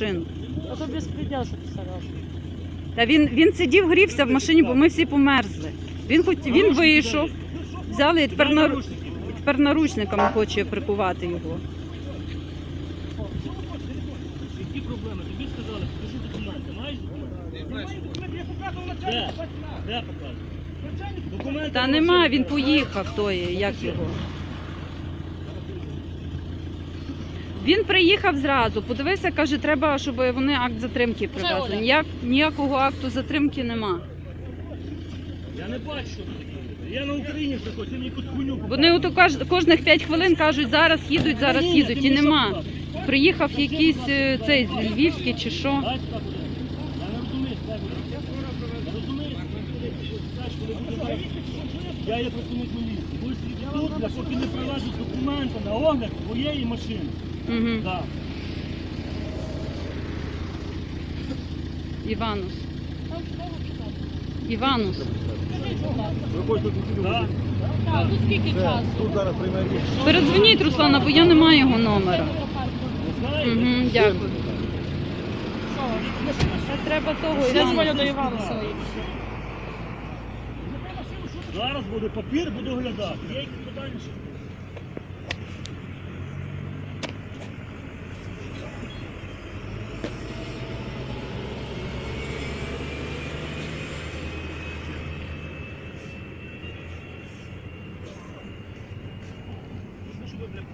машину. А то безпреділ, що ти сказав. Та він, він сидів, грівся в машині, бо ми всі померзли. Він хоч він вийшов, взяли і тепер, на, і тепер наручниками хоче прикувати його. Які проблеми? Тобі сказали, покажи документи. Маєш документи? Де? Де показуєш? Документи. Та нема, він поїхав той, як його. Він приїхав зразу, подивився, каже, треба, щоб вони акт затримки привезли. Ніяк, ніякого акту затримки нема. Я не бачу. Я на Україні хочу, мені якусь хуйню Вони от кож- кожних 5 хвилин кажуть, зараз їдуть, зараз Ні, їдуть. ти І мені нема. сказав? Приїхав якийсь е, цей львівський чи що. Дай сюди буде. Я не розумію, дай? Знаєш, коли буде. Я є працівник міліції. Будеш бля, поки не привезуть документи на огляд твоєї машини. Угу. Так. Іванус. Іванус. Так. Так, ну скільки часу? Суд зараз прийме рішення. Передзвоніть Руслана, бо я не маю його номера. Угу, дякую. Та треба того Я дзвоню до Івануса. Зараз буде папір, буду оглядати. Є якісь питання? Що problem.